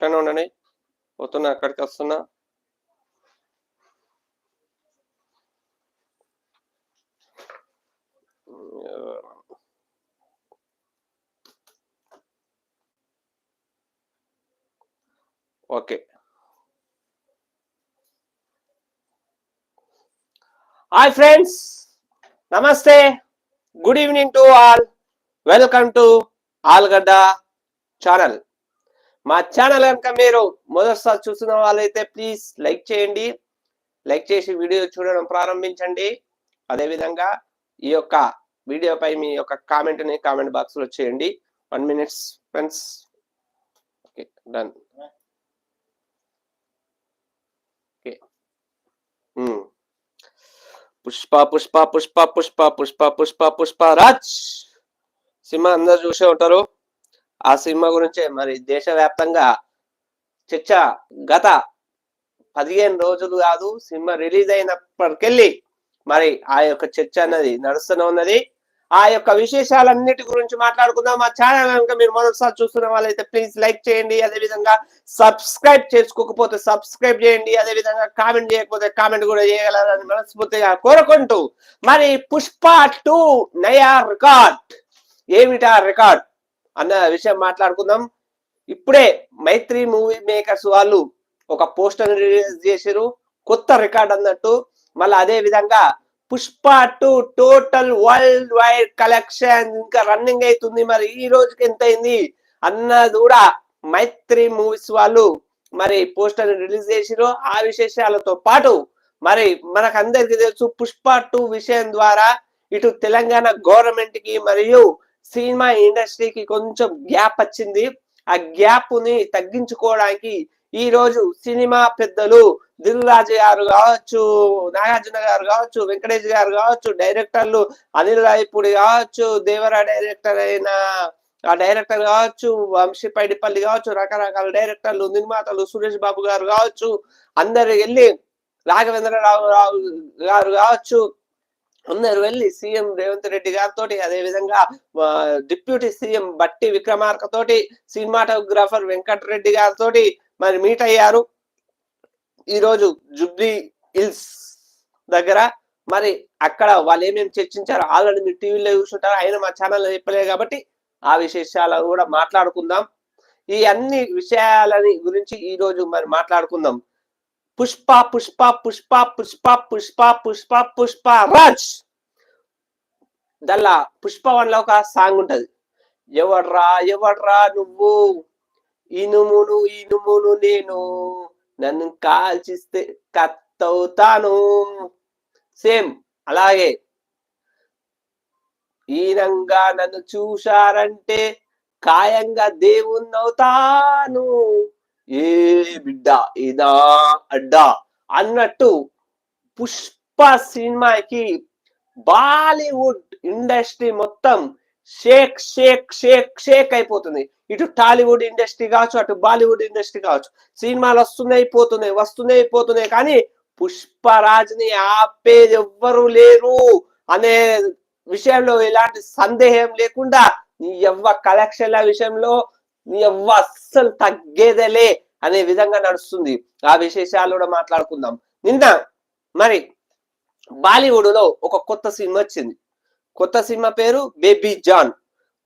ఇక్కడనే ఉండండి. పోతున్నా అక్కడికి వస్తున్నా. ఓకే. Hi friends. నమస్తే. Good evening to all. Welcome to Alugadda channel. మా ఛానల్ కనుక మీరు మొదటిసారి చూస్తున్న వాళ్ళైతే ప్లీజ్ లైక్ చేయండి. లైక్ చేసి వీడియో చూడడం ప్రారంభించండి. అదేవిధంగా ఈ యొక్క వీడియోపై మీ యొక్క కామెంట్ని కామెంట్ బాక్స్లో చేయండి. One minutes friends. Okay done. Okay. Pushpa Pushpa Pushpa Pushpa Pushpa Pushpa Pushpa Raj! Cinema అందరు చూసే ఉంటారు. ఆ సినిమా గురించే మరి దేశవ్యాప్తంగా చర్చ గత పదిహేను రోజులు కాదు సినిమా రిలీజ్ అయినప్పటికెళ్ళి మరి ఆ యొక్క చర్చ అన్నది నడుస్తూనే ఉన్నది. ఆ యొక్క విశేషాలన్నిటి గురించి మాట్లాడుకుందాం. మా ఛానల్ కనుక మీరు మొదటిసారి చూస్తున్న వాళ్ళైతే ప్లీజ్ లైక్ చేయండి. అదే విధంగా సబ్స్క్రైబ్ చేసుకోకపోతే సబ్స్క్రైబ్ చేయండి. అదే విధంగా కామెంట్ చేయకపోతే కామెంట్ కూడా చేయగలరని మనస్ఫూర్తిగా కోరుకుంటూ మరి పుష్ప టూ నయా రికార్డ్. ఏమిటా రికార్డ్? అన్న విషయం మాట్లాడుకుందాం. ఇప్పుడే మైత్రి మూవీ మేకర్స్ వాళ్ళు ఒక పోస్టర్ రిలీజ్ చేశారు కొత్త రికార్డ్ అన్నట్టు. మళ్ళీ అదే విధంగా Pushpa two total worldwide collection ఇంకా రన్నింగ్ అవుతుంది మరి ఈ రోజుకి ఎంత అయింది అన్నది కూడా మైత్రి మూవీస్ వాళ్ళు మరి పోస్టర్ రిలీజ్ చేసిరు ఆ విశేషాలతో పాటు మరి మనకు అందరికి తెలుసు పుష్ప టూ విషయం ద్వారా ఇటు తెలంగాణ గవర్నమెంట్కి మరియు సినిమా ఇండస్ట్రీకి కొంచెం గ్యాప్ వచ్చింది. ఆ గ్యాప్ని తగ్గించుకోవడానికి ఈ రోజు సినిమా పెద్దలు దిల్రాజు గారు కావచ్చు నాగార్జున గారు కావచ్చు వెంకటేష్ గారు కావచ్చు డైరెక్టర్లు అనిల్ రాయపూడి కావచ్చు దేవరా డైరెక్టర్ అయిన ఆ డైరెక్టర్ కావచ్చు వంశీ పైడిపల్లి కావచ్చు రకరకాల డైరెక్టర్లు నిర్మాతలు సురేష్ బాబు గారు కావచ్చు అందరు వెళ్ళి రాఘవేంద్రరావు రావు గారు కావచ్చు అందరు వెళ్ళి సీఎం రేవంత్ రెడ్డి గారితో అదే విధంగా డిప్యూటీ సీఎం బట్టి విక్రమార్క తోటి సినిమాటోగ్రాఫర్ వెంకటరెడ్డి గారితో మరి మీట్ అయ్యారు ఈరోజు జుబ్లీ హిల్స్ దగ్గర మరి అక్కడ వాళ్ళు ఏమేమి చర్చించారు ఆల్రెడీ మీరు టీవీలో చూసుంటారు ఆయన మా ఛానల్లో చెప్పలేదు కాబట్టి ఆ విశేషాలు కూడా మాట్లాడుకుందాం. ఈ అన్ని విషయాలని గురించి ఈ రోజు మరి మాట్లాడుకుందాం. పుష్ప పుష్ప పుష్ప పుష్ప పుష్ప పుష్ప పుష్ప రాజ్ దల్లా పుష్ప వన్ ఒక సాంగ్ ఉంటది. ఎవడ్రా ఎవడ్రా నువ్వు? ఇనుమును ఇనుమును నేను నన్ను కాల్చిస్తే కత్తవుతాను. సేమ్ అలాగే ఈనంగా నన్ను చూశారంటే కాయంగా దేవుణ్ణవుతాను. ఏ బిడ్డ ఇదా అడ్డా అన్నట్టు పుష్ప సినిమాకి బాలీవుడ్ ఇండస్ట్రీ మొత్తం షేక్ షేక్ షేక్ షేక్ అయిపోతుంది. ఇటు టాలీవుడ్ ఇండస్ట్రీ కావచ్చు అటు బాలీవుడ్ ఇండస్ట్రీ కావచ్చు. సినిమాలు వస్తున్నాయి పోతున్నాయి వస్తున్నాయి పోతున్నాయి కానీ పుష్పరాజ్ని ఆపేది ఎవ్వరూ లేరు అనే విషయంలో ఎలాంటి సందేహం లేకుండా నీ ఎవ్వ కలెక్షన్ల విషయంలో నీ అవ్వ అస్సలు తగ్గేదేలే అనే విధంగా నడుస్తుంది. ఆ విశేషాలు కూడా మాట్లాడుకుందాం. నిన్న మరి బాలీవుడ్లో ఒక కొత్త సినిమా వచ్చింది. కొత్త సినిమా పేరు Baby John.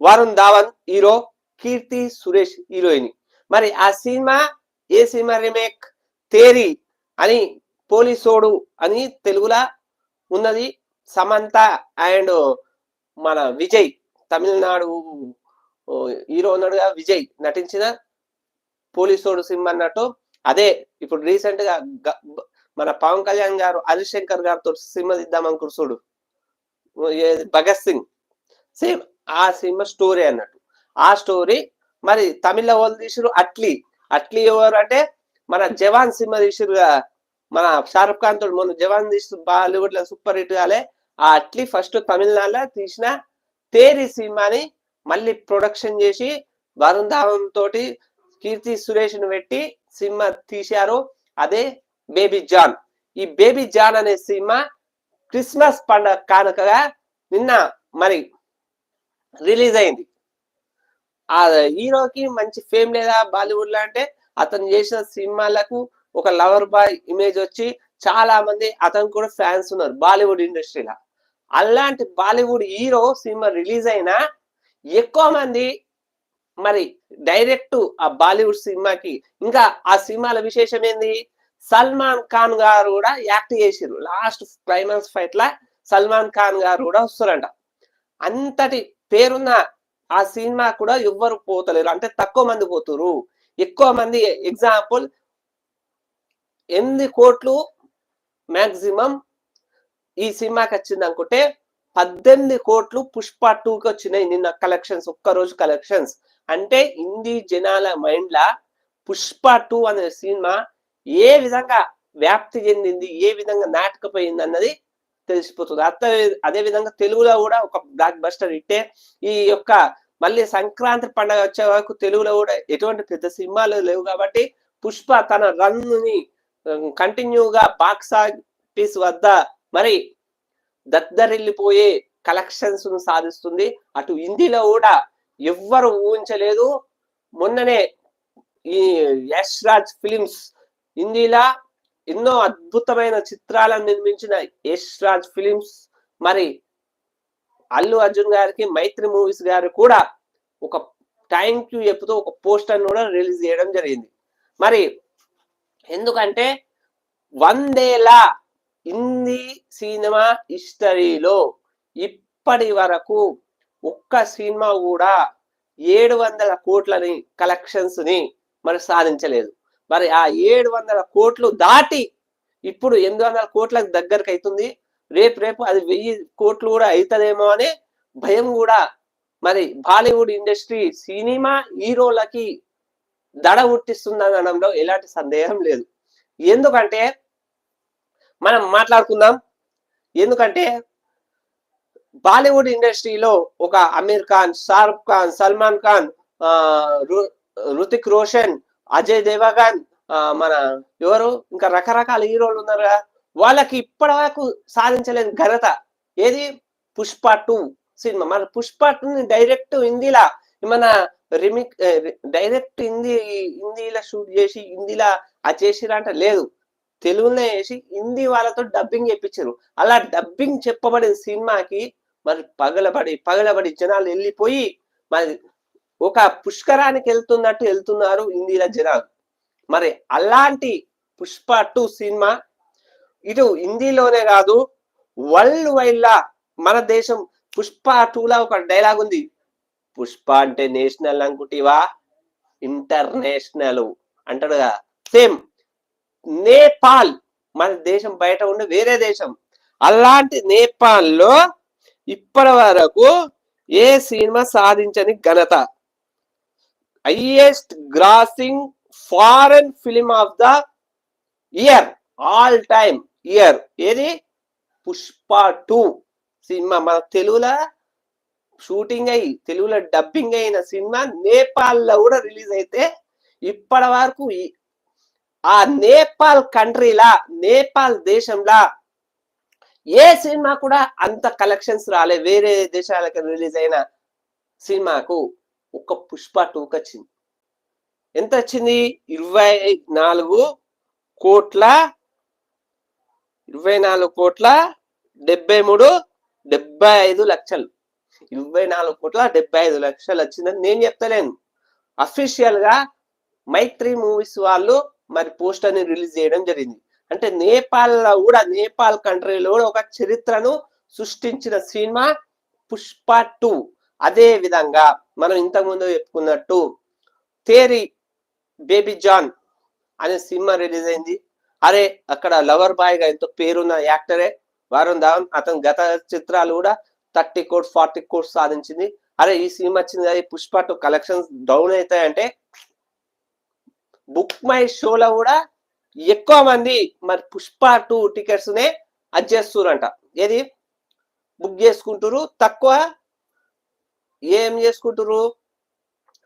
Varun Dhawan hero Keerthy Suresh heroine. మరి ఆ సినిమా ఏ సినిమా రీమేక్? తేరి అని పోలీసోడు అని తెలుగులా ఉన్నది సమంత అండ్ మన విజయ్. తమిళనాడు హీరో ఉన్నాడుగా విజయ్ నటించిన పోలీసోడు సినిమా అన్నట్టు అదే ఇప్పుడు రీసెంట్గా మన పవన్ కళ్యాణ్ గారు హరిశంకర్ గారితో సినిమా తీద్దాం చూడు. భగత్ సింగ్. సేమ్ ఆ సినిమా స్టోరీ అన్నట్టు. ఆ స్టోరీ మరి తమిళ వాళ్ళు తీసిరు అట్లీ. అట్లీ ఎవరు అంటే మన జవాన్ సినిమా తీసిరుగా మన షారుఖ్ ఖాన్ తోడు మొన్న జవాన్ తీసి బాలీవుడ్లో సూపర్ హిట్ కాలే. ఆ అట్లీ ఫస్ట్ తమిళనాడులో తీసిన తేరి సినిమాని మళ్ళీ ప్రొడక్షన్ చేసి వరుణ్ ధావన్ తోటి కీర్తి సురేష్ని పెట్టి సినిమా తీశారు. అదే బేబీ జాన్. ఈ బేబీ జాన్ అనే సినిమా క్రిస్మస్ పండుగ కానుకగా నిన్న మరి రిలీజ్ అయింది. ఆ హీరోకి మంచి ఫేమ్ లేదా? బాలీవుడ్లో అంటే అతను చేసిన సినిమాలకు ఒక లవర్ బాయ్ ఇమేజ్ వచ్చి చాలా మంది అతను కూడా ఫ్యాన్స్ ఉన్నారు బాలీవుడ్ ఇండస్ట్రీలో. అలాంటి బాలీవుడ్ హీరో సినిమా రిలీజ్ అయినా ఎక్కువ మంది మరి డైరెక్ట్ ఆ బాలీవుడ్ సినిమాకి. ఇంకా ఆ సినిమాల విశేషం ఏంది సల్మాన్ ఖాన్ గారు కూడా యాక్ట్ చేసిరు లాస్ట్ క్లైమాక్స్ ఫైట్ లా సల్మాన్ ఖాన్ గారు కూడా వస్తారంట. అంతటి పేరున్న ఆ సినిమా కూడా ఎవ్వరు పోతలేరు. అంటే తక్కువ మంది పోతురు ఎక్కువ మంది ఎగ్జాంపుల్ ఎనిమిది కోట్లు మాక్సిమం ఈ సినిమాకి వచ్చింది అనుకుంటే పద్దెనిమిది కోట్లు పుష్ప టూకి వచ్చినాయి నిన్న కలెక్షన్స్ ఒక్కరోజు కలెక్షన్స్ అంటే హిందీ జనాల మైండ్ లా పుష్ప టూ అనే సినిమా ఏ విధంగా వ్యాప్తి చెందింది ఏ విధంగా నాటకపోయింది అన్నది తెలిసిపోతుంది. అత్త అదే విధంగా తెలుగులో కూడా ఒక బ్లాక్ బస్టర్ ఇట్టే ఈ యొక్క మళ్ళీ సంక్రాంతి పండగ వచ్చే వరకు తెలుగులో కూడా ఎటువంటి పెద్ద సినిమాలు లేవు కాబట్టి పుష్ప తన రన్ని కంటిన్యూగా బాక్స్ ఆఫీస్ వద్ద మరి దద్దరిల్లిపోయే కలెక్షన్స్ను సాధిస్తుంది. అటు హిందీలో కూడా ఎవ్వరు ఊహించలేదు. మొన్ననే ఈ యష్ రాజ్ ఫిలిమ్స్ హిందీలా ఎన్నో అద్భుతమైన చిత్రాలను నిర్మించిన యష్ రాజ్ ఫిలిమ్స్. మరి అల్లు అర్జున్ గారికి మైత్రి మూవీస్ గారు కూడా ఒక థ్యాంక్ యూ చెప్తూ ఒక పోస్టర్ కూడా రిలీజ్ చేయడం జరిగింది. మరి ఎందుకంటే వందేలా హిందీ సినిమా హిస్టరీలో ఇప్పటి వరకు ఒక్క సినిమా కూడా ఏడు వందల కోట్లని కలెక్షన్స్ని మరి సాధించలేదు. మరి ఆ ఏడు వందల కోట్లు దాటి ఇప్పుడు ఎనిమిది వందల కోట్లకు దగ్గరకు అవుతుంది రేపు రేపు అది వెయ్యి కోట్లు కూడా అవుతుందేమో అనే భయం కూడా మరి బాలీవుడ్ ఇండస్ట్రీ సినిమా హీరోలకి దడ పుట్టిస్తుందనడంలో ఎలాంటి సందేహం లేదు. ఎందుకంటే మనం మాట్లాడుకుందాం. ఎందుకంటే బాలీవుడ్ ఇండస్ట్రీలో ఒక అమీర్ ఖాన్ షారుఖ్ ఖాన్ సల్మాన్ ఖాన్ ఆ రుతిక్ రోషన్ అజయ్ దేవగన్ మన ఎవరు? ఇంకా రకరకాల హీరోలు ఉన్నారు కదా వాళ్ళకి ఇప్పటి వరకు సాధించలేని ఘనత ఏది? పుష్ప టూ సినిమా. మన పుష్ప టూ డైరెక్ట్ హిందీలా మన రిమిక్ డైరెక్ట్ హిందీ హిందీలో షూట్ చేసి హిందీలా అది చేసిరంట లేదు. తెలుగులో వేసి హిందీ వాళ్ళతో డబ్బింగ్ చెప్పించారు అలా డబ్బింగ్ చెప్పబడిన సినిమాకి మరి పగలబడి పగలబడి జనాలు వెళ్ళిపోయి మరి ఒక పుష్కరానికి వెళ్తున్నట్టు వెళ్తున్నారు హిందీల జనాలు. మరి అలాంటి పుష్ప టూ సినిమా ఇటు హిందీలోనే కాదు వరల్డ్ వైడ్ లా మన దేశం పుష్ప టూలా ఒక డైలాగ్ ఉంది. పుష్ప అంటే నేషనల్ అనుకుంటేవా ఇంటర్నేషనల్ అంటాడుగా కదా. సేమ్ నేపాల్. మన దేశం బయట ఉండే వేరే దేశం. అలాంటి నేపాల్లో ఇప్పటి వరకు ఏ సినిమా సాధించని ఘనత? Highest grossing foreign film of the year. All time year. ఏది? పుష్ప టూ సినిమా. మన తెలుగులో షూటింగ్ అయ్యి తెలుగులో డబ్బింగ్ అయిన సినిమా నేపాల్లో కూడా రిలీజ్ అయితే ఇప్పటి వరకు ఆ నేపాల్ కంట్రీలా నేపాల్ దేశంలా ఏ సినిమా కూడా అంత కలెక్షన్స్ రాలే. వేరే దేశాలకు రిలీజ్ అయిన సినిమాకు ఒక పుష్ప టూకి వచ్చింది. ఎంత వచ్చింది? ఇరవై నాలుగు కోట్ల ఇరవై నాలుగు కోట్ల డెబ్బై మూడు డెబ్బై ఐదు లక్షలు. ఇరవై నాలుగు కోట్ల డెబ్బై ఐదు లక్షలు వచ్చిందని నేను చెప్తలేను. అఫీషియల్గా మైత్రి మూవీస్ వాళ్ళు మరి పోస్టర్ని రిలీజ్ చేయడం జరిగింది. అంటే నేపాల్లో కూడా నేపాల్ కంట్రీలో ఒక చరిత్రను సృష్టించిన సినిమా పుష్ప టూ. అదే విధంగా మనం ఇంతకుముందు చెప్పుకున్నట్టు తేరి బేబీ జాన్ అనే సినిమా రిలీజ్ అయింది. అరే అక్కడ లవర్ బాయ్గా ఎంతో పేరున్న యాక్టరే వరుణ్ ధావన్. అతని గత చిత్రాలు కూడా థర్టీ కోర్స్ ఫార్టీ కోట్స్ సాధించింది. అరే ఈ సినిమా వచ్చింది అది పుష్ప టూ కలెక్షన్స్ డౌన్ అవుతాయంటే బుక్ మై షోలో కూడా ఎక్కువ మంది మరి పుష్ప టూ టికెట్స్ నే అది చేస్తురంట ఏది? బుక్ చేసుకుంటారు తక్కువ? ఏం చేసుకుంటారు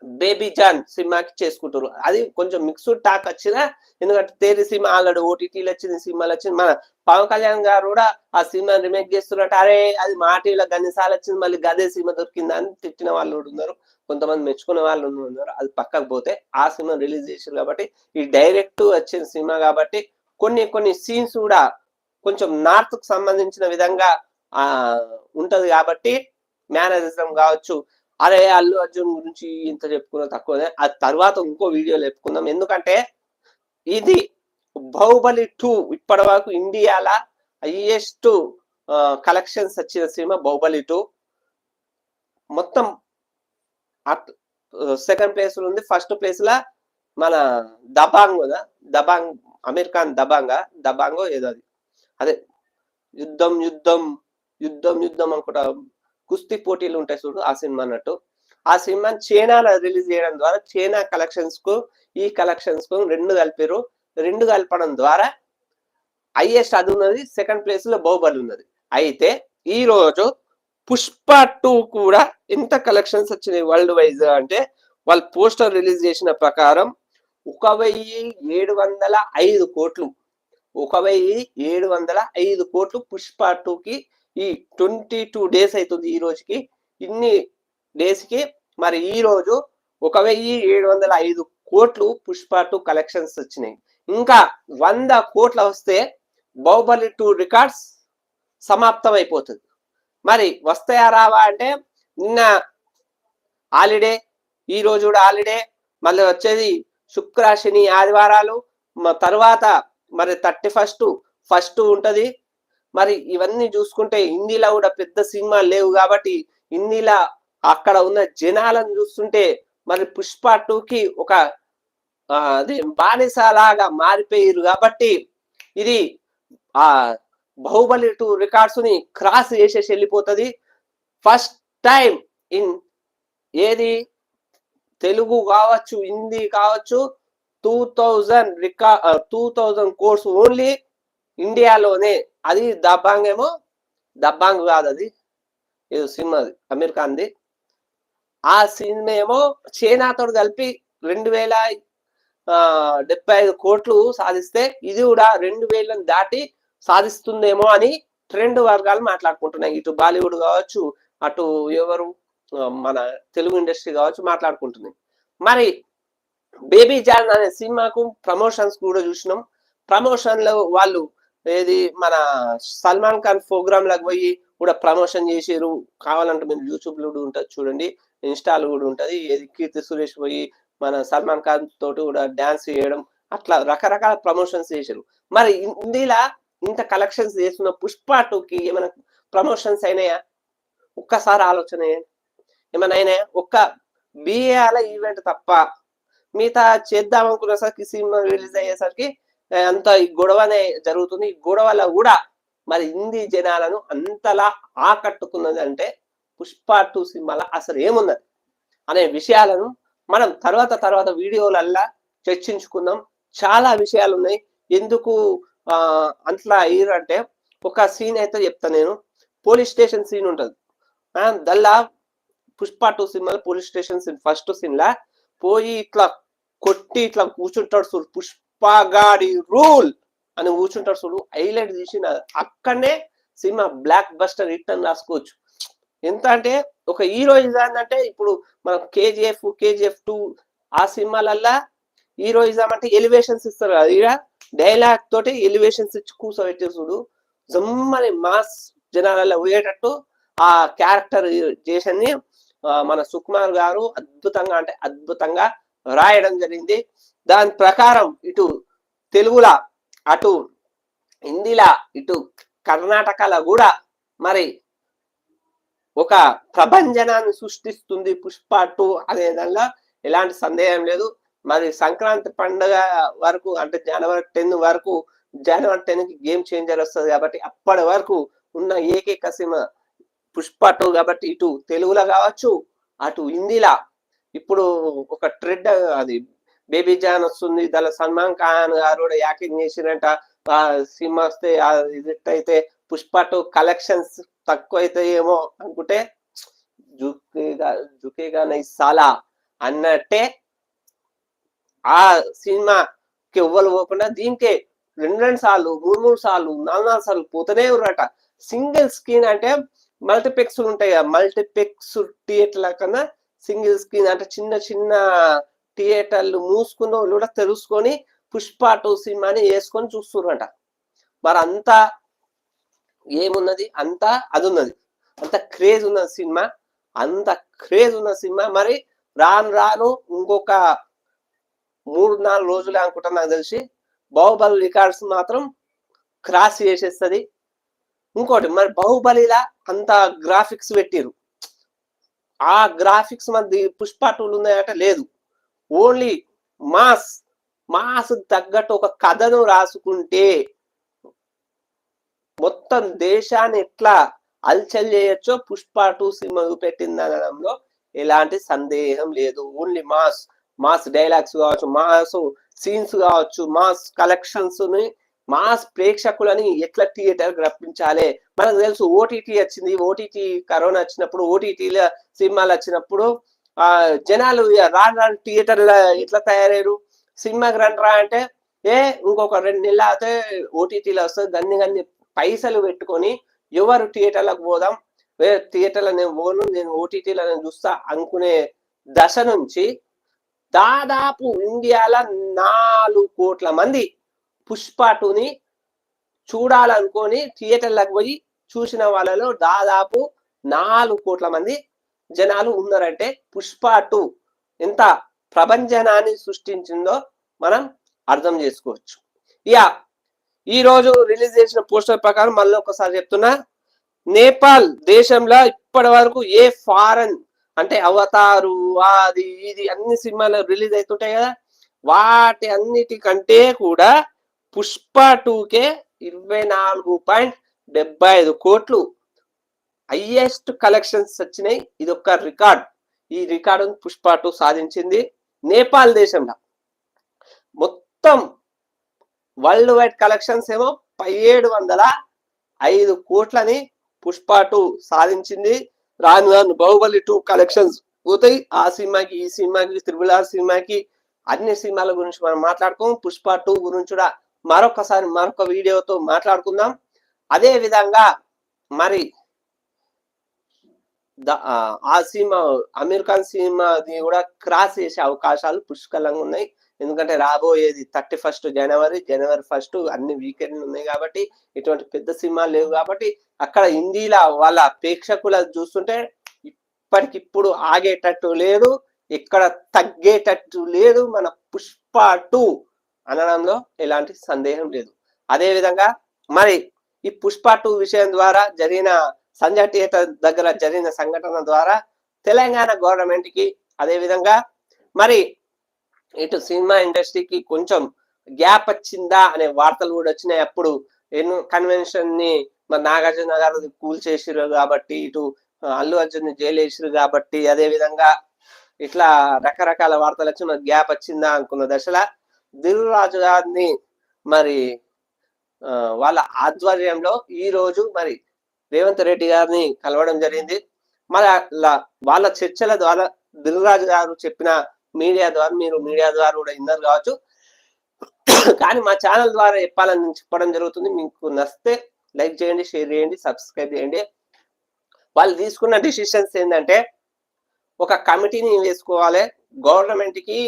బేబీ జాన్ సినిమాకి చేసుకుంటారు అది కొంచెం మిక్స్డ్ టాక్ వచ్చినా ఎందుకంటే తేరి సినిమా ఆల్రెడీ ఓటీటీలు వచ్చింది సినిమాలు వచ్చింది. మన పవన్ కళ్యాణ్ గారు కూడా ఆ సినిమా రిమేక్ చేస్తున్నట్టు అరే అది మా టీవీలో గన్నిసార్లు వచ్చింది మళ్ళీ గదే సినిమా దొరికింది అని తిట్టిన వాళ్ళు కూడా ఉన్నారు. కొంతమంది మెచ్చుకునే వాళ్ళు ఉన్నారు. అది పక్కకు పోతే ఆ సినిమా రిలీజ్ చేశారు కాబట్టి ఈ డైరెక్ట్ వచ్చిన సినిమా కాబట్టి కొన్ని కొన్ని సీన్స్ కూడా కొంచెం నార్త్కు సంబంధించిన విధంగా ఆ ఉంటది కాబట్టి మేనరిజం కావచ్చు అరే అల్లు అర్జున్ గురించి ఇంత చెప్పుకున్న తక్కువనే అది. తర్వాత ఇంకో వీడియోలో చెప్పుకుందాం ఎందుకంటే ఇది బాహుబలి టూ ఇప్పటి వరకు ఇండియాలో హైయెస్ట్ కలెక్షన్స్ వచ్చిన సినిమా బాహుబలి టూ. మొత్తం సెకండ్ ప్లేస్లో ఉంది. ఫస్ట్ ప్లేస్ లా మన దబాంగ్ కదా. దబాంగ్ అమీర్ ఖాన్ దబాంగ్. దబాంగో ఏదో అది. అదే యుద్ధం యుద్ధం యుద్ధం యుద్ధం అనుకుంటా. కుస్తీ పోటీలు ఉంటాయి చూడు ఆ సినిమా అన్నట్టు. ఆ సినిమాని చైనాలో రిలీజ్ చేయడం ద్వారా చైనా కలెక్షన్స్కు ఈ కలెక్షన్స్కు రెండు కలిపారు రెండు కలపడం ద్వారా హైయెస్ట్ అది ఉన్నది సెకండ్ ప్లేస్లో బాహుబలి ఉన్నది. అయితే ఈ రోజు పుష్ప టూ కూడా ఎంత కలెక్షన్స్ వచ్చినాయి వరల్డ్ వైజ్ అంటే వాళ్ళు పోస్టర్ రిలీజ్ చేసిన ప్రకారం ఒక వెయ్యి ఏడు వందల ఐదు కోట్లు. ఒక వెయ్యి ఏడు వందల ఐదు కోట్లు పుష్ప టూకి ఈ ట్వంటీ టూ డేస్ అవుతుంది ఈ రోజుకి. ఇన్ని డేస్కి మరి ఈ రోజు ఒక వెయ్యి ఏడు వందల ఐదు కోట్లు పుష్ప టూ కలెక్షన్స్ వచ్చినాయి. ఇంకా వంద కోట్లు వస్తే బాహుబలి టూ రికార్డ్స్ సమాప్తం అయిపోతుంది మరి వస్తాయా రావా అంటే నిన్న హాలిడే ఈ రోజు కూడా హాలిడే మళ్ళీ వచ్చేది శుక్ర శని ఆదివారాలు తర్వాత మరి థర్టీ ఫస్ట్ ఫస్ట్ ఉంటుంది. మరి ఇవన్నీ చూసుకుంటే హిందీలో కూడా పెద్ద సినిమాలు లేవు కాబట్టి హిందీలో అక్కడ ఉన్న జనాలను చూస్తుంటే మరి పుష్ప టూకి ఒక అది అదే బానిసలాగా మారిపోయారు కాబట్టి ఇది ఆ బాహుబలి టూ రికార్డ్స్ని క్రాస్ చేసేసి వెళ్ళిపోతుంది. ఫస్ట్ టైం ఇన్ ఏది? తెలుగు కావచ్చు హిందీ కావచ్చు టూ థౌజండ్ రికా టూ థౌజండ్ కోర్స్ ఓన్లీ ఇండియాలోనే అది దబ్బాంగ్ ఏమో దబ్బాంగ్ కాదు అది. ఇది సినిమా అది అమీర్ ఖాన్ది. ఆ సినిమా ఏమో చైనాతో కలిపి రెండు వేల డెబ్బై ఐదు కోట్లు సాధిస్తే ఇది కూడా రెండు వేలను దాటి సాధిస్తుందేమో అని ట్రెండ్ వర్గాలు మాట్లాడుకుంటున్నాయి. ఇటు బాలీవుడ్ కావచ్చు అటు ఎవరు మన తెలుగు ఇండస్ట్రీ కావచ్చు మాట్లాడుకుంటుంది మరి బేబీ జాన్ అనే సినిమాకు ప్రమోషన్స్ కూడా చూసినాం. ప్రమోషన్లో వాళ్ళు ఏది? మన సల్మాన్ ఖాన్ ప్రోగ్రామ్లకు పోయి కూడా ప్రమోషన్ చేసారు కావాలంటే మీరు యూట్యూబ్లో కూడా ఉంటుంది చూడండి. ఇన్స్టాలో కూడా ఉంటది. ఏది? కీర్తి సురేష్ పోయి మన సల్మాన్ ఖాన్ తోటి కూడా డాన్స్ చేయడం. అట్లా రకరకాల ప్రమోషన్స్ చేశారు మరి ఇందులా ఇంత కలెక్షన్స్ చేస్తున్న పుష్ప టూకి ఏమైనా ప్రమోషన్స్ అయినాయా? ఒక్కసారి ఆలోచన ఏమైనా అయినాయా? ఒక్క బిఏల ఈవెంట్ తప్ప. మిగతా చేద్దాం అనుకునేసరికి సినిమా రిలీజ్ అయ్యేసరికి అంత ఈ గొడవనే జరుగుతుంది. ఈ గొడవలో కూడా మరి హిందీ జనాలను అంతలా ఆకట్టుకున్నది అంటే పుష్ప టూ సినిమాలో అసలు ఏమున్నది? అనే విషయాలను మనం తర్వాత తర్వాత వీడియోలల్లా చర్చించుకుందాం. చాలా విషయాలు ఉన్నాయి ఎందుకు ఆ అంతలా అయ్యారు ఒక సీన్ అయితే చెప్తా నేను. పోలీస్ స్టేషన్ సీన్ ఉంటది. ఆ, దల్లా పుష్ప టూ సినిమాలో police station scene first scene లా పోయి ఇట్లా కొట్టి ఇట్లా కూర్చుంటాడు చూడు అప్పగాడి రూల్ అని కూర్చుంటాడు చూడు హైలైట్ తీసిన అక్కడనే సినిమా బ్లాక్ బస్టర్ హిట్ అని రాసుకోవచ్చు. ఎంత అంటే ఒక హీరో అంటే ఇప్పుడు మనం కేజీఎఫ్ కేజీఎఫ్ టూ ఆ సినిమాలల్లా హీరోయిజం అంటే ఎలివేషన్స్ ఇస్తారు కదా ఇక డైలాగ్ తోటి ఎలివేషన్స్ ఇచ్చి కూర్చోబెట్టే చూడు జమ్మని మాస్ జనాలలో పోయేటట్టు ఆ క్యారెక్టర్ చేసింది మన సుకుమార్ గారు అద్భుతంగా అంటే అద్భుతంగా రాయడం జరిగింది. దాని ప్రకారం ఇటు తెలుగులా అటు హిందీలా ఇటు కర్ణాటకలో కూడా మరి ఒక ప్రభంజనాన్ని సృష్టిస్తుంది పుష్ప టూ అనే దానిలో. ఎలాంటి సందేహం లేదు. మరి సంక్రాంతి పండుగ వరకు అంటే జనవరి టెన్ వరకు జనవరి టెన్కి గేమ్ చేంజర్ వస్తుంది కాబట్టి అప్పటి వరకు ఉన్న ఏకైక సినిమా పుష్ప టూ కాబట్టి ఇటు తెలుగులో కావచ్చు అటు హిందీలా ఇప్పుడు ఒక ట్రెడ్ అది బేబీ జాన్ వస్తుంది దాని సల్మాన్ ఖాన్ గారు కూడా యాక్టింగ్ చేసినట్ట ఆ సినిమా వస్తే ఇది అయితే పుష్ప టూ కలెక్షన్స్ తక్కువ అయితే ఏమో అనుకుంటే జుకేగా జుకేగా సాలా అన్నట్టే ఆ సినిమాకి ఎవ్వరు పోకుండా దీనికే రెండు రెండు సార్లు మూడు మూడు సార్లు నాలుగు నాలుగు సార్లు పోతూనే ఉన్నారట. సింగిల్ స్క్రీన్ అంటే మల్టీప్లెక్స్ ఉంటాయి కదా మల్టీప్లెక్స్ థియేటర్ల కన్నా సింగిల్ స్క్రీన్ అంటే చిన్న చిన్న థియేటర్లు మూసుకున్న వాళ్ళు కూడా తెలుసుకొని పుష్ప టూ సినిమాని వేసుకొని చూస్తున్నారంట మరి అంతా ఏమున్నది? అంతా అది ఉన్నది అంత క్రేజ్ ఉన్న సినిమా. అంత క్రేజ్ ఉన్న సినిమా. మరి రాను రాను ఇంకొక మూడు నాలుగు రోజులే అనుకుంటా నాకు తెలిసి బాహుబలి రికార్డ్స్ మాత్రం క్రాస్ చేసేస్తుంది. ఇంకోటి మరి బాహుబలిలా అంత గ్రాఫిక్స్ పెట్టిరు ఆ గ్రాఫిక్స్ మధ్య పుష్ప టూలు ఉన్నాయంటే? లేదు. ఓన్లీ మాస్ మాస్ తగ్గట్టు ఒక కథను రాసుకుంటే మొత్తం దేశాన్ని ఎట్లా అల్చల్ చేయొచ్చో పుష్ప టూ సినిమా పెట్టింది అనడంలో ఎలాంటి సందేహం లేదు. ఓన్లీ మాస్ మాస్ డైలాగ్స్ కావచ్చు మాస్ సీన్స్ కావచ్చు మాస్ కలెక్షన్స్ని మాస్ ప్రేక్షకులని ఎట్లా థియేటర్ రప్పించాలి? మనకు తెలుసు ఓటీటీ వచ్చింది. ఓటీటీ కరోనా వచ్చినప్పుడు ఓటీటీల సినిమాలు వచ్చినప్పుడు ఆ జనాలు రాను రాను థియేటర్ ఎట్లా తయారయ్యారు? సినిమాకి రండి అంటే ఏ ఇంకొక రెండు నెలలు అయితే ఓటీటీలో వస్తుంది. గన్ని గన్ని పైసలు పెట్టుకొని ఎవరు థియేటర్లకు పోదాం? థియేటర్లో నేను పోను నేను ఓటీటీలో నేను చూస్తా అనుకునే దశ నుంచి దాదాపు ఇండియాలో నాలుగు కోట్ల మంది పుష్ప టూని చూడాలనుకొని థియేటర్లకు పోయి చూసిన వాళ్ళలో దాదాపు నాలుగు కోట్ల మంది జనాలు ఉన్నారంటే పుష్ప టూ ఎంత ప్రభంజనాన్ని సృష్టించిందో మనం అర్థం చేసుకోవచ్చు. ఇక ఈ రోజు రిలీజ్ చేసిన పోస్టర్ ప్రకారం మళ్ళీ ఒకసారి చెప్తున్నా నేపాల్ దేశంలో ఇప్పటి వరకు ఏ ఫారెన్ అంటే అవతారు అది ఇది అన్ని సినిమాలు రిలీజ్ అవుతుంటాయి కదా వాటి అన్నిటికంటే కూడా పుష్ప టూకే ఇరవై నాలుగు పాయింట్ డెబ్బై ఐదు కోట్లు. హయ్యెస్ట్ కలెక్షన్స్ వచ్చినాయి. ఇది ఒక రికార్డ్. ఈ రికార్డు పుష్ప టూ సాధించింది నేపాల్ దేశంలో. మొత్తం వరల్డ్ వైడ్ కలెక్షన్స్ ఏమో పదిహేడు వందల ఐదు కోట్లని పుష్ప టూ సాధించింది. రాను రాను బాహుబలి టూ కలెక్షన్స్ పోతాయి. ఆ సినిమాకి ఈ సినిమాకి త్రిబుల్ ఆర్ సినిమాకి అన్ని సినిమాల గురించి మనం మాట్లాడుకోం పుష్ప టూ గురించి కూడా మరొకసారి మరొక వీడియోతో మాట్లాడుకుందాం. అదే విధంగా మరి ఆ, సినిమా అమీర్ ఖాన్ సినిమాది కూడా క్రాస్ చేసే అవకాశాలు పుష్కలంగా ఉన్నాయి. ఎందుకంటే రాబోయేది థర్టీ ఫస్ట్ జనవరి జనవరి ఫస్ట్ అన్ని వీకెండ్లు ఉన్నాయి కాబట్టి ఇటువంటి పెద్ద సినిమాలు లేవు కాబట్టి అక్కడ హిందీలో వాళ్ళ ప్రేక్షకుల చూస్తుంటే ఇప్పటికిప్పుడు ఆగేటట్టు లేదు ఇక్కడ తగ్గేటట్టు లేదు. మన పుష్ప టూ అనడంలో ఎలాంటి సందేహం లేదు. అదేవిధంగా మరి ఈ పుష్ప టూ విషయం ద్వారా జరిగిన సంజయ్ థియేటర్ దగ్గర జరిగిన సంఘటన ద్వారా తెలంగాణ గవర్నమెంట్కి మరి ఇటు సినిమా ఇండస్ట్రీకి కొంచెం గ్యాప్ వచ్చిందా అనే వార్తలు కూడా వచ్చినాయి. అప్పుడు ఎన్నో కన్వెన్షన్ని మరి నాగార్జున గారు కూల్ చేసిరు కాబట్టి ఇటు అల్లు అర్జున్ జైలు వేసిరు కాబట్టి అదే విధంగా ఇట్లా రకరకాల వార్తలు వచ్చి మరి గ్యాప్ వచ్చిందా అనుకున్న దశలో దిల్ రాజు గారిని మరి వాళ్ళ ఆధ్వర్యంలో ఈ రోజు మరి రేవంత్ రెడ్డి గారిని కలవడం జరిగింది. మరి అలా వాళ్ళ చర్చల ద్వారా దిల్ రాజు గారు చెప్పిన మీడియా ద్వారా మీరు మీడియా ద్వారా కూడా విన్నారు కావచ్చు. కానీ మా ఛానల్ ద్వారా చెప్పాలని నేను చెప్పడం జరుగుతుంది. మీకు నచ్చితే లైక్ చేయండి షేర్ చేయండి సబ్స్క్రైబ్ చేయండి. వాళ్ళు తీసుకున్న డిసిషన్స్ ఏంటంటే ఒక కమిటీని వేసుకోవాలి. గవర్నమెంట్కి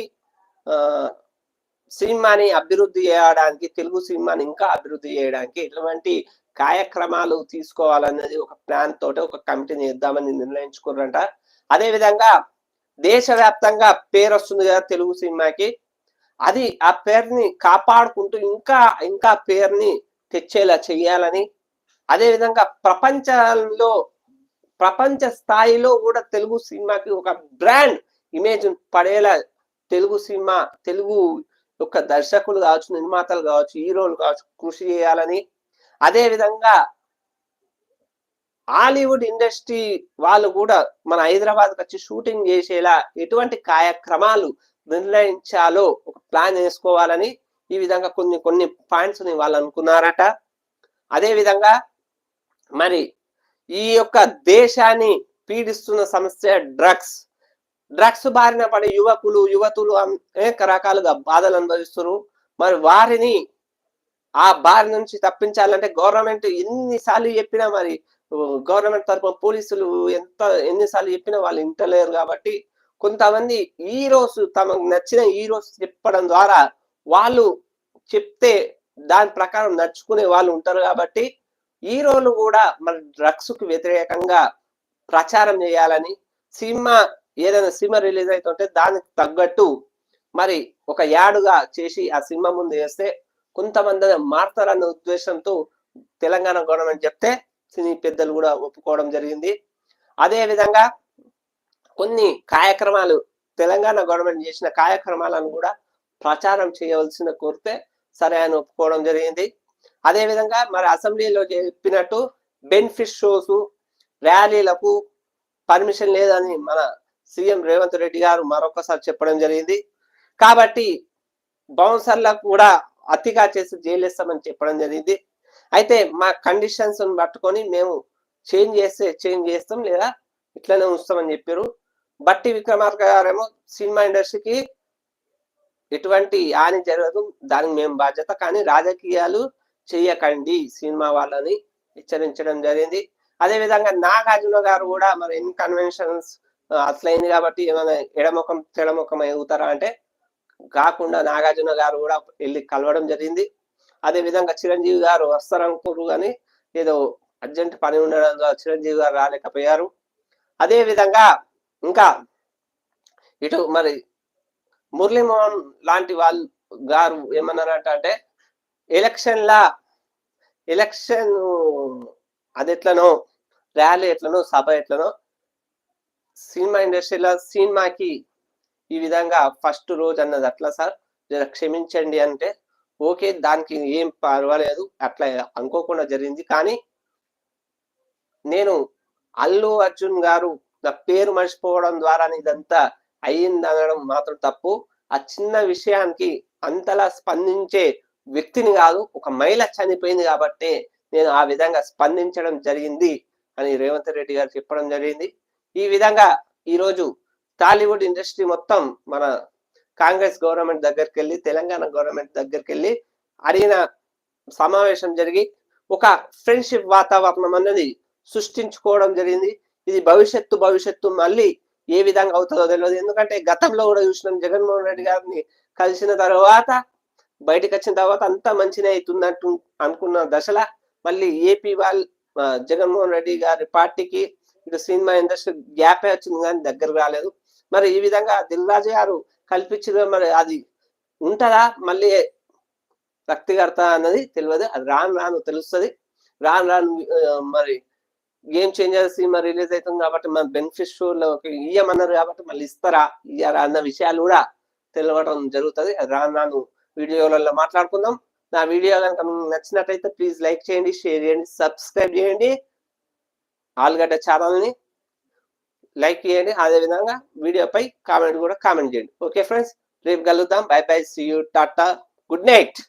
సినిమాని అభివృద్ధి చేయడానికి తెలుగు సినిమాని ఇంకా అభివృద్ధి చేయడానికి ఎటువంటి కార్యక్రమాలు తీసుకోవాలన్నది ఒక ప్లాన్ తోటి ఒక కమిటీని ఇద్దామని నిర్ణయించుకున్నారంట. అదేవిధంగా దేశవ్యాప్తంగా పేరు వస్తుంది కదా తెలుగు సినిమాకి. అది ఆ పేరుని కాపాడుకుంటూ ఇంకా ఇంకా పేరుని తెచ్చేలా చెయ్యాలని అదేవిధంగా ప్రపంచంలో ప్రపంచ స్థాయిలో కూడా తెలుగు సినిమాకి ఒక బ్రాండ్ ఇమేజ్ పడేలా తెలుగు సినిమా తెలుగు యొక్క దర్శకులు కావచ్చు నిర్మాతలు కావచ్చు హీరోలు కావచ్చు కృషి చేయాలని. అదే విధంగా హాలీవుడ్ ఇండస్ట్రీ వాళ్ళు కూడా మన హైదరాబాద్ వచ్చి షూటింగ్ చేసేలా ఎటువంటి కార్యక్రమాలు నిర్ణయించాలో ఒక ప్లాన్ వేసుకోవాలని ఈ విధంగా కొన్ని కొన్ని పాయింట్స్ని వాళ్ళు అనుకున్నారట. అదే విధంగా మరి ఈ యొక్క దేశాన్ని పీడిస్తున్న సమస్య డ్రగ్స్. డ్రగ్స్ బారిన పడే యువకులు యువతులు అనేక రకాలుగా బాధలు అనుభవిస్తున్నారు. మరి వారిని ఆ బారి నుంచి తప్పించాలంటే గవర్నమెంట్ ఎన్నిసార్లు చెప్పినా మరి గవర్నమెంట్ తరపున పోలీసులు ఎంత ఎన్నిసార్లు చెప్పినా వాళ్ళు ఇంటలేరు కాబట్టి కొంతమంది హీరోస్ తమకు నచ్చిన హీరోస్ చెప్పడం ద్వారా వాళ్ళు చెప్తే దాని ప్రకారం నడుచుకునే వాళ్ళు ఉంటారు కాబట్టి హీరోలు కూడా మన డ్రగ్స్కు వ్యతిరేకంగా ప్రచారం చేయాలని సినిమా ఏదైనా సినిమా రిలీజ్ అవుతుంటే దానికి తగ్గట్టు మరి ఒక యాడుగా చేసి ఆ సినిమా ముందు వేస్తే కొంతమంది మారుతారన్న ఉద్దేశంతో తెలంగాణ గవర్నమెంట్ చెప్తే సినీ పెద్దలు కూడా ఒప్పుకోవడం జరిగింది. అదే విధంగా కొన్ని కార్యక్రమాలు తెలంగాణ గవర్నమెంట్ చేసిన కార్యక్రమాలను కూడా ప్రచారం చేయవలసిన కోరితే సరే అని ఒప్పుకోవడం జరిగింది. అదే విధంగా మరి అసెంబ్లీలో చెప్పినట్టు బెనిఫిట్ షోస్ ర్యాలీలకు పర్మిషన్ లేదని మన సీఎం రేవంత్ రెడ్డి గారు మరొకసారి చెప్పడం జరిగింది. కాబట్టి బౌన్సర్లకు కూడా అతిగా చేసి జైలేస్తామని చెప్పడం జరిగింది. అయితే మా కండిషన్స్ పట్టుకొని మేము చేంజ్ చేస్తే చేంజ్ చేస్తాం లేదా ఇట్లనే ఉంచుతామని చెప్పారు. బట్టి విక్రమార్క గారేమో సినిమా ఇండస్ట్రీకి ఎటువంటి హాని జరగదు. దానికి మేము బాధ్యత. కానీ రాజకీయాలు చేయకండి సినిమా వాళ్ళని హెచ్చరించడం జరిగింది. అదే విధంగా నాగార్జున గారు కూడా మరి ఎన్ని అసలైంది కాబట్టి ఏమైనా ఎడముఖం చెడముఖం అవుతారా అంటే కాకుండా నాగార్జున గారు కూడా వెళ్ళి కలవడం జరిగింది. అదే విధంగా చిరంజీవి గారు వస్తారనుకోరు కానీ ఏదో అర్జెంట్ పని ఉండడం ద్వారా చిరంజీవి గారు రాలేకపోయారు. అదే విధంగా ఇంకా ఇటు మరి మురళీమోహన్ లాంటి వాళ్ళు గారు ఏమన్నారంట అంటే ఎలక్షన్లా ఎలక్షన్ అది ఎట్లనో ర్యాలీ ఎట్లనో సభ ఎట్లనో సినిమా ఇండస్ట్రీలో సినిమాకి ఈ విధంగా ఫస్ట్ రోజు అన్నది అట్లా సార్. క్షమించండి అంటే ఓకే దానికి ఏం పర్వాలేదు అట్లా అనుకోకుండా జరిగింది. కానీ నేను అల్లు అర్జున్ గారు నా పేరు మర్చిపోవడం ద్వారా ఇదంతా అయ్యింది అనడం మాత్రం తప్పు. ఆ చిన్న విషయానికి అంతలా స్పందించే వ్యక్తిని కాదు ఒక మహిళ చనిపోయింది కాబట్టి నేను ఆ విధంగా స్పందించడం జరిగింది అని రేవంత్ రెడ్డి గారు చెప్పడం జరిగింది. ఈ విధంగా ఈరోజు టాలీవుడ్ ఇండస్ట్రీ మొత్తం మన కాంగ్రెస్ గవర్నమెంట్ దగ్గరికి వెళ్ళి తెలంగాణ గవర్నమెంట్ దగ్గరికి వెళ్ళి అడిగిన సమావేశం జరిగి ఒక ఫ్రెండ్షిప్ వాతావరణం అన్నది సృష్టించుకోవడం జరిగింది. ఇది భవిష్యత్తు భవిష్యత్తు మళ్ళీ ఏ విధంగా అవుతుందో తెలియదు ఎందుకంటే గతంలో కూడా చూసినాం జగన్మోహన్ రెడ్డి గారిని కలిసిన తర్వాత బయటకు వచ్చిన తర్వాత అంతా మంచినే అవుతున్నట్టు అనుకున్న దశలా మళ్ళీ ఏపీ వాళ్ళు జగన్మోహన్ రెడ్డి గారి పార్టీకి ఇటు సినిమా ఇండస్ట్రీ గ్యాప్ వచ్చింది కానీ దగ్గర రాలేదు. మరి ఈ విధంగా దిల్రాజు గారు కల్పించిన మరి అది ఉంటుందా? మళ్ళీ రక్తిగర్త అన్నది తెలియదు. అది రాను రాను తెలుస్తుంది. రాను రాను మరి గేమ్ చేంజర్ సినిమా రిలీజ్ అవుతుంది కాబట్టి మన బెనిఫిట్ షోలో ఇయ్యమన్నారు కాబట్టి మళ్ళీ ఇస్తారా ఇయ్యారా అన్న విషయాలు కూడా తెలియడం జరుగుతుంది. అది రాను రాను వీడియోలలో మాట్లాడుకుందాం. నా వీడియో కనుక నచ్చినట్టయితే ప్లీజ్ లైక్ చేయండి షేర్ చేయండి సబ్స్క్రైబ్ చేయండి. ఆలుగడ్డ ఛానల్ని లైక్ చేయండి. అదేవిధంగా వీడియోపై కామెంట్ కూడా కామెంట్ చేయండి. ఓకే ఫ్రెండ్స్ రేపు కలుద్దాం. Bye bye. See you. Tata. Good night.